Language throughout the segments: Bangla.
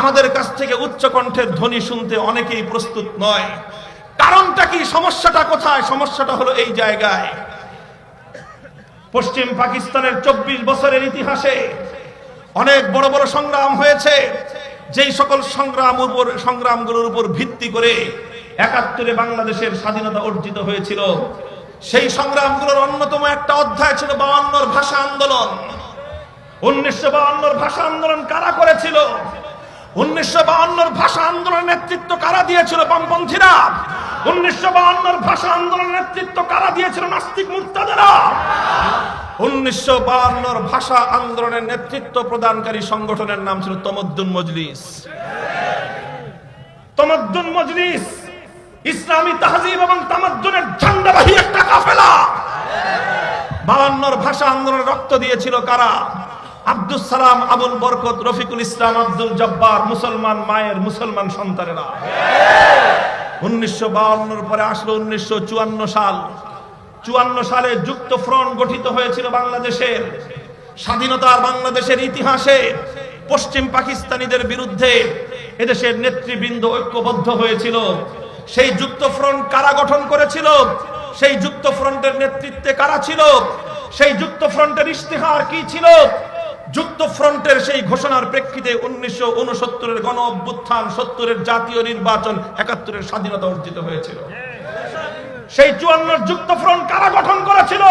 আমাদের কাছ থেকে উচ্চ কণ্ঠের ধ্বনি শুনতে অনেকেই প্রস্তুত নয়। কারণটা কি? সমস্যাটা কোথায়? সমস্যাটা হলো এই জায়গায়। পশ্চিম পাকিস্তানের চব্বিশ বছরের ইতিহাসে অনেক বড় বড় সংগ্রাম হয়েছে। যেই সকল সংগ্রাম উপর, সংগ্রামগুলোর উপর ভিত্তি করে একাত্তরে বাংলাদেশের স্বাধীনতা অর্জিত হয়েছিল। সেই সংগ্রামগুলোর অন্যতম একটা অধ্যায় ছিল বায়ান্নর ভাষা আন্দোলন। উনিশশো বায়ান্নর ভাষা আন্দোলন কারা করেছিল? উনিশশো বায়ান্নর ভাষা আন্দোলনের নেতৃত্ব কারা দিয়েছিল বামপন্থীরা? উনিশশো বায়ান্নর ভাষা আন্দোলনের নেতৃত্ব কারা দিয়েছিল নাস্তিক মুক্তাদেরা? উনিশশো বায়ান্নর ভাষা আন্দোলনের নেতৃত্ব প্রদানকারী সংগঠনের নাম ছিল তমদ্দুন মজলিস। তমদ্দুন মজলিস ইসলামী তাহজিব এবং তামাদ্দুনের ঝান্ডাবাহী একটা কাফেলা। বায়ান্নর ভাষা আন্দোলনে রক্ত দিয়েছিল কারা? আব্দুল সালাম, আবুল বরকত, রফিকুল ইসলাম, আব্দুল জব্বার, মুসলমান মায়ের, মুসলমান সন্তানেরা। উনিশশো বাউন্নর পরে আসলো উনিশশো চুয়ান্ন সাল। চুয়ান্ন সালে যুক্ত ফ্রন্ট গঠিত হয়েছিল বাংলাদেশের। স্বাধীনতার বাংলাদেশের ইতিহাসে পশ্চিম পাকিস্তানিদের বিরুদ্ধে এদেশের নেতৃবৃন্দ ঐক্যবদ্ধ হয়েছিল। সেই যুক্ত ফ্রন্ট কারা গঠন করেছিল? সেই যুক্ত ফ্রন্টের নেতৃত্বে কারা ছিল? সেই যুক্ত ফ্রন্টের ইশতেহার কি ছিল? যুক্ত ফ্রন্টের সেই ঘোষণার প্রেক্ষিতে উনিশশো উনসত্তরের গণ অভ্যুত্থান, সত্তরের জাতীয় নির্বাচন, একাত্তরের স্বাধীনতা অর্জিত হয়েছিল। সেই চুয়ান্নর যুক্ত ফ্রন্ট কারা গঠন করেছিল?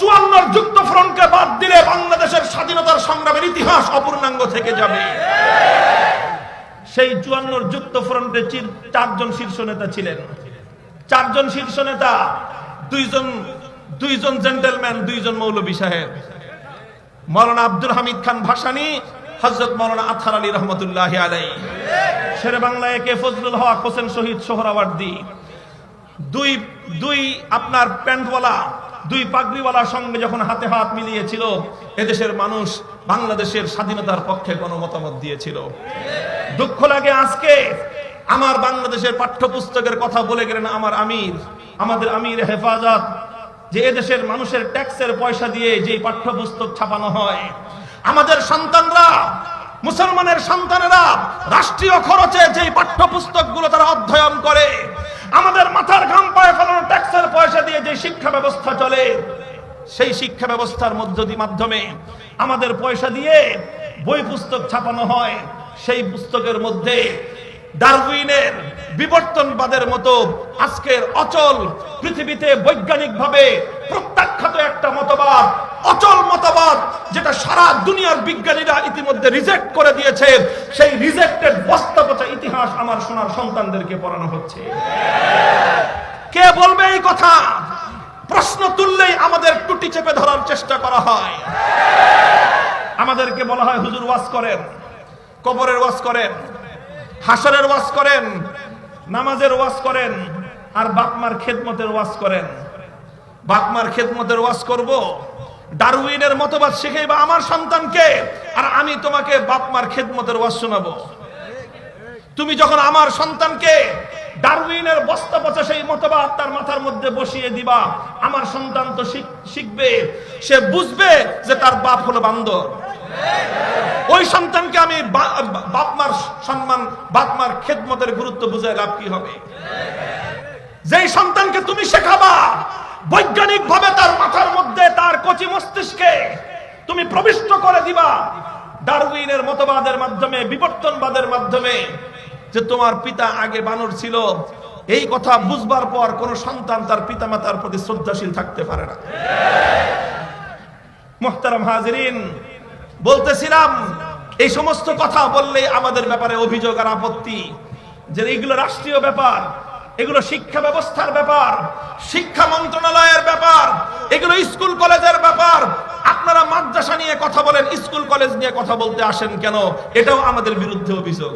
চুয়ান্নর যুক্ত ফ্রন্টকে বাদ দিলে বাংলাদেশের স্বাধীনতার সংগ্রামের ইতিহাস অপূর্ণাঙ্গ থেকে যাবে। সেই চুয়ান্নর যুক্ত ফ্রন্টে চারজন শীর্ষ নেতা ছিলেন। চারজন শীর্ষ নেতা, দুইজন দুইজন জেন্টেলম্যান দুইজন মৌলবী সাহেব। মৌলানা আব্দুল হামিদ খান ভাসানি হজরত মৌলানা আথার আলী রহমতুল্লাহ আলাই শেরে বাংলায় কে ফজলুল হক হোসেন শহীদ সোহরাওয়ার্দী দুই দুই আপনার প্যান্টওয়ালা, দুই পাগড়িওয়ালার সঙ্গে যখন হাতে হাত মিলিয়েছিল, এদেশের মানুষ বাংলাদেশের স্বাধীনতার পক্ষে কোনো মতামত দিয়েছিল। দুঃখ লাগে আজকে আমার বাংলাদেশের পাঠ্যপুস্তকের কথা বলে গেলেন আমার আমির। আমাদের আমির হেফাজত যে এদেশের মানুষের ট্যাক্সের পয়সা দিয়ে যে পাঠ্যপুস্তক ছাপানো হয়, আমাদের সন্তানরা, মুসলমানের সন্তানেরা রাষ্ট্রীয় খরচে যে পাঠ্যপুস্তকগুলো তারা অধ্যয়ন করে, আমাদের মাথার ঘাম পায়ে ফেলানো ট্যাক্সের পয়সা দিয়ে যে শিক্ষা ব্যবস্থা চলে, সেই শিক্ষা ব্যবস্থার মধ্য দিয়ে মাধ্যমে আমাদের পয়সা দিয়ে বই পুস্তক ছাপানো হয়, সেই পুস্তকের মধ্যে ডারউইনের বিবর্তনবাদের মতো আজকের অচল পৃথিবীতে বৈজ্ঞানিকভাবে প্রত্যাখ্যাত একটা মতবাদ, অচল মতবাদ যেটা সারা দুনিয়ার বিজ্ঞানীরা ইতিমধ্যে রিজেক্ট করে দিয়েছে। সেই রিজেক্টেড বস্তা পচা ইতিহাস আমার সোনার সন্তানদেরকে পড়ানো হচ্ছে। কে বলবে এই কথা? প্রশ্ন তুললেই আমাদের টুটি চেপে ধরার চেষ্টা করা হয়। আমাদেরকে বলা হয়, হুজুর ওয়াজ করেন, কবরের ওয়াজ করেন। হাসরের ওয়াজ করেন, নামাজের ওয়াজ করেন, আর বাপমার খেদমতের ওয়াজ করেন। বাপমার খেদমতের ওয়াজ করব, ডারউইনের মতবাদ শিখাইবা আমার সন্তানকে, আর আমি তোমাকে বাপমার খেদমতের ওয়াজ শোনাবো। তুমি যখন আমার সন্তানকে ডারউইনের বস্তা পচা সেই মতবাদ তার মাথার মধ্যে বসিয়ে দিবা, আমার সন্তান তো শিখ- শিখবে, সে বুঝবে যে তার বাপ হলো বান্দর। ওই সন্তানকে আমি বাপমার সম্মান, বাপমার খেদমতের গুরুত্ব বুঝে লাভ কি হবে? যেই সন্তানকে তুমি শেখাবা বৈজ্ঞানিক ভাবে তার মাথার মধ্যে তার কচি মস্তিষ্কে তুমি প্রবিষ্ট করে দিবা, ডারউইনের মতবাদের মাধ্যমে, বিবর্তনবাদের মাধ্যমে, যে তোমার পিতা আগে বানর ছিল, এই কথা বুঝবার পর কোন সন্তান তার পিতামাতার প্রতি শ্রদ্ধাশীল থাকতে পারে না। মোহতারাম হাজরিন বলতেছিলাম, এই সমস্ত কথা বললে আমাদের ব্যাপারে অভিযোগ আর আপত্তি। যে এগুলো রাষ্ট্রীয় ব্যাপার, এগুলো শিক্ষা ব্যবস্থার ব্যাপার, শিক্ষা মন্ত্রণালয়ের ব্যাপার, এগুলো স্কুল কলেজের ব্যাপার। আপনারা মাদ্রাসা নিয়ে কথা বলেন, স্কুল কলেজ নিয়ে কথা বলতে আসেন কেন? এটাও আমাদের বিরুদ্ধে অভিযোগ।